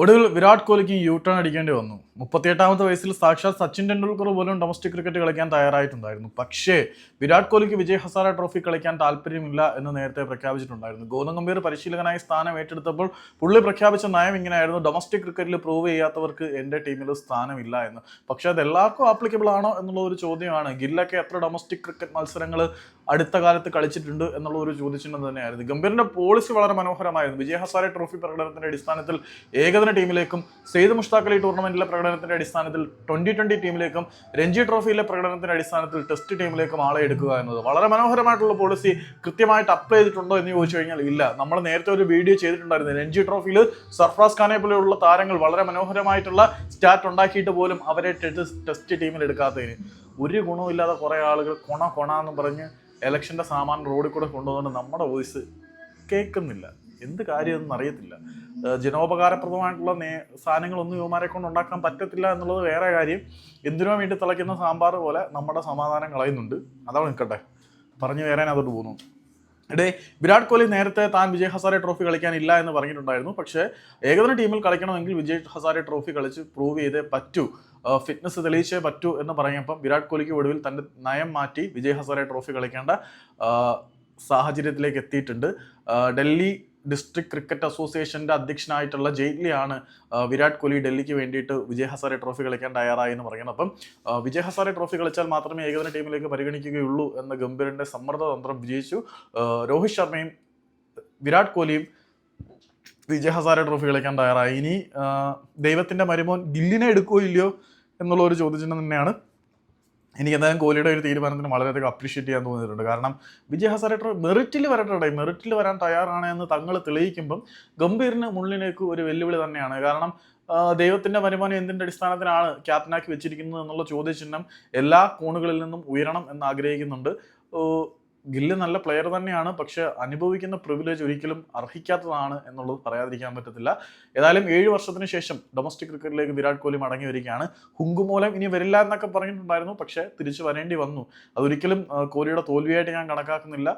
ഒടുവിൽ വിരാട് കോഹ്ലിക്ക് U turn അടിക്കേണ്ടി വന്നു. മുപ്പത്തിയെട്ടാമത്തെ വയസ്സിൽ സാക്ഷാത് സച്ചിൻ ടെണ്ടുൽക്കർ പോലും ഡൊമസ്റ്റിക് ക്രിക്കറ്റ് കളിക്കാൻ തയ്യാറായിട്ടുണ്ടായിരുന്നു. പക്ഷേ വിരാട് കോഹ്ലിക്ക് വിജയ് ഹസാര ട്രോഫി കളിക്കാൻ താല്പര്യമില്ല എന്ന് നേരത്തെ പ്രഖ്യാപിച്ചിട്ടുണ്ടായിരുന്നു. ഗൗതം ഗംഭീർ പരിശീലകനായി സ്ഥാനം ഏറ്റെടുത്തപ്പോൾ പുള്ളി പ്രഖ്യാപിച്ച നയം ഇങ്ങനെയായിരുന്നു ഡൊമസ്റ്റിക് ക്രിക്കറ്റിൽ പ്രൂവ് ചെയ്യാത്തവർക്ക് എന്റെ ടീമിൽ സ്ഥാനമില്ല എന്ന്. പക്ഷേ അത് എല്ലാവർക്കും ആപ്ലിക്കബിൾ ആണോ എന്നുള്ള ഒരു ചോദ്യമാണ്. ഗില്ലൊക്കെ എത്ര ഡൊമസ്റ്റിക് ക്രിക്കറ്റ് മത്സരങ്ങൾ അടുത്ത കാലത്ത് കളിച്ചിട്ടുണ്ട് എന്നുള്ള ഒരു ചോദ്യചിഹ്നം തന്നെയായിരുന്നു. ഗംഭീറിന്റെ പോളിസി വളരെ മനോഹരമായിരുന്നു. വിജയ് ഹസാര ട്രോഫി പ്രകടനത്തിന്റെ അടിസ്ഥാനത്തിൽ ഏകദിന ടീമിലേക്കും സെയ്ദ് മുഷ്താഖ് അലി ടൂർണമെന്റിലെ പ്രകടനത്തിന്റെ അടിസ്ഥാനത്തിൽ ട്വന്റി ട്വന്റി ടീമിലേക്കും രഞ്ജി ട്രോഫിയിലെ പ്രകടനത്തിന്റെ അടിസ്ഥാനത്തിൽ ടെസ്റ്റ് ടീമിലേക്കും ആളെ എടുക്കുക എന്നത് വളരെ മനോഹരമായിട്ടുള്ള പോളിസി കൃത്യമായിട്ട് അപ്ലൈ ചെയ്തിട്ടുണ്ടോ എന്ന് ചോദിച്ചു കഴിഞ്ഞാൽ ഇല്ല. നമ്മൾ നേരത്തെ ഒരു വീഡിയോ ചെയ്തിട്ടുണ്ടായിരുന്നു. രഞ്ജി ട്രോഫിയിൽ സർഫ്രാസ് ഖാനെ പോലെയുള്ള താരങ്ങൾ വളരെ മനോഹരമായിട്ടുള്ള സ്റ്റാറ്റ് ഉണ്ടാക്കിയിട്ട് പോലും അവരെ ടെസ്റ്റ് ടീമിൽ എടുക്കാത്തതിന്. ഒരു ഗുണമില്ലാതെ കുറേ ആളുകൾ കൊണ കൊണ എന്ന് പറഞ്ഞ് ഇലക്ഷന്റെ സാമാൻ റോഡിൽ കൂടെ കൊണ്ടുവന്നുകൊണ്ട് നമ്മുടെ വോയിസ് കേൾക്കുന്നില്ല. എന്ത് കാര്യമെന്ന് അറിയത്തില്ല. ജനോപകാരപ്രദമായിട്ടുള്ള നേ സാധനങ്ങളൊന്നും യുവമാരെ കൊണ്ട് ഉണ്ടാക്കാൻ പറ്റത്തില്ല എന്നുള്ളത് വേറെ കാര്യം. എന്തിനോ വേണ്ടി തിളയ്ക്കുന്ന സാമ്പാർ പോലെ നമ്മുടെ സമാധാനം കളയുന്നുണ്ട്. അതാണ് നിൽക്കട്ടെ. പറഞ്ഞു വരാൻ അതോട്ട് പോകുന്നു. ഇടേ വിരാട് കോഹ്ലി നേരത്തെ താൻ വിജയ് ഹസാരെ ട്രോഫി കളിക്കാനില്ല എന്ന് പറഞ്ഞിട്ടുണ്ടായിരുന്നു. പക്ഷേ ഏകദിന ടീമിൽ കളിക്കണമെങ്കിൽ വിജയ് ഹസാരെ ട്രോഫി കളിച്ച് പ്രൂവ് ചെയ്തേ പറ്റൂ. ഫിറ്റ്നസ് തെളിയിച്ചേ പറ്റൂ എന്ന് പറഞ്ഞപ്പം വിരാട് കോഹ്ലിക്ക് ഒടുവിൽ തന്റെ നയം മാറ്റി വിജയ് ഹസാരെ ട്രോഫി കളിക്കേണ്ട സാഹചര്യത്തിലേക്ക് എത്തിയിട്ടുണ്ട്. ഡൽഹി ഡിസ്ട്രിക്ട് ക്രിക്കറ്റ് അസോസിയേഷന്റെ അധ്യക്ഷനായിട്ടുള്ള ജെയ്റ്റ്ലിയാണ് വിരാട് കോഹ്ലി ഡൽഹിക്ക് വേണ്ടിയിട്ട് വിജയ് ഹസാരെ ട്രോഫി കളിക്കാൻ തയ്യാറായി എന്ന് പറയുന്നത്. അപ്പം വിജയ് ഹസാരെ ട്രോഫി കളിച്ചാൽ മാത്രമേ ഏകദിന ടീമിലേക്ക് പരിഗണിക്കുകയുള്ളൂ എന്ന ഗംഭീറിന്റെ സമ്മർദ്ദതന്ത്രം വിജയിച്ചു. രോഹിത് ശർമ്മയും വിരാട് കോഹ്ലിയും വിജയ് ഹസാരെ ട്രോഫി കളിക്കാൻ തയ്യാറായി. ഇനി ദൈവത്തിന്റെ മരുമോൻ ഗില്ലിനെ എടുക്കുകയോ ഇല്ലയോ എന്നുള്ള ഒരു ചോദ്യചിഹ്നം തന്നെയാണ് എനിക്ക് എന്തായാലും കോഹ്ലിയുടെ ഒരു തീരുമാനത്തിന് വളരെയധികം അപ്രീഷിയേറ്റ് ചെയ്യാൻ തോന്നിയിട്ടുണ്ട്. കാരണം വിജയ് ഹസാരെ ട്രോഫി മെറിറ്റിൽ വരട്ടെ മെറിറ്റിൽ വരാൻ തയ്യാറാണ് എന്ന് തങ്ങൾ തെളിയിക്കുമ്പം ഗംഭീറിന് മുള്ളിലേക്ക് ഒരു വെല്ലുവിളി തന്നെയാണ്. കാരണം ദൈവത്തിന്റെ വരുമാനം എന്തിന്റെ അടിസ്ഥാനത്തിലാണ് ക്യാപ്റ്റനാക്കി വെച്ചിരിക്കുന്നത് എന്നുള്ള ചോദ്യചിഹ്നം എല്ലാ കോണുകളിൽ നിന്നും ഉയരണം എന്ന് ആഗ്രഹിക്കുന്നുണ്ട്. ഗില്ല് നല്ല പ്ലെയർ തന്നെയാണ് പക്ഷെ അനുഭവിക്കുന്ന പ്രിവിലേജ് ഒരിക്കലും അർഹിക്കാത്തതാണ് എന്നുള്ളത് പറയാതിരിക്കാൻ പറ്റത്തില്ല. ഏതായാലും ഏഴ് വർഷത്തിന് ശേഷം ഡൊമസ്റ്റിക് ക്രിക്കറ്റിലേക്ക് വിരാട് കോഹ്ലി മടങ്ങി വരികയാണ്. ഹുങ്കുമൂലം ഇനി വരില്ല എന്നൊക്കെ പറഞ്ഞിട്ടുണ്ടായിരുന്നു പക്ഷെ തിരിച്ചു വരേണ്ടി വന്നു. അതൊരിക്കലും കോഹ്ലിയുടെ തോൽവിയായിട്ട് ഞാൻ കണക്കാക്കുന്നില്ല.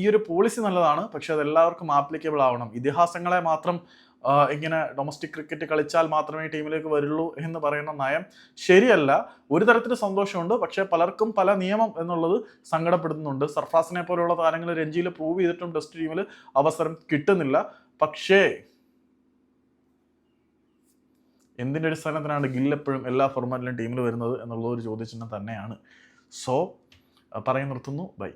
ഈ ഒരു പോളിസി നല്ലതാണ് പക്ഷെ അത് എല്ലാവർക്കും ആപ്ലിക്കബിൾ ആവണം. ഇതിഹാസങ്ങളെ മാത്രം ഇങ്ങനെ ഡൊമസ്റ്റിക് ക്രിക്കറ്റ് കളിച്ചാൽ മാത്രമേ ടീമിലേക്ക് വരുള്ളൂ എന്ന് പറയുന്ന നയം ശരിയല്ല. ഒരു തരത്തിൽ സന്തോഷമുണ്ട്. പക്ഷേ പലർക്കും പല നിയമം എന്നുള്ളത് സങ്കടപ്പെടുത്തുന്നുണ്ട്. സർഫാസിനെ പോലെയുള്ള താരങ്ങൾ രഞ്ജിയിൽ പ്രൂവ് ചെയ്തിട്ടും ടെസ്റ്റ് ടീമിൽ അവസരം കിട്ടുന്നില്ല. പക്ഷേ എന്തിന്റെ അടിസ്ഥാനത്തിനാണ് ഗിൽ എപ്പോഴും എല്ലാ ഫോർമാറ്റിലും ടീമിൽ വരുന്നത് എന്നുള്ളത് ഒരു ചോദ്യചിഹ്നം തന്നെയാണ്. സോ പറയും നിർത്തുന്നു. ബൈ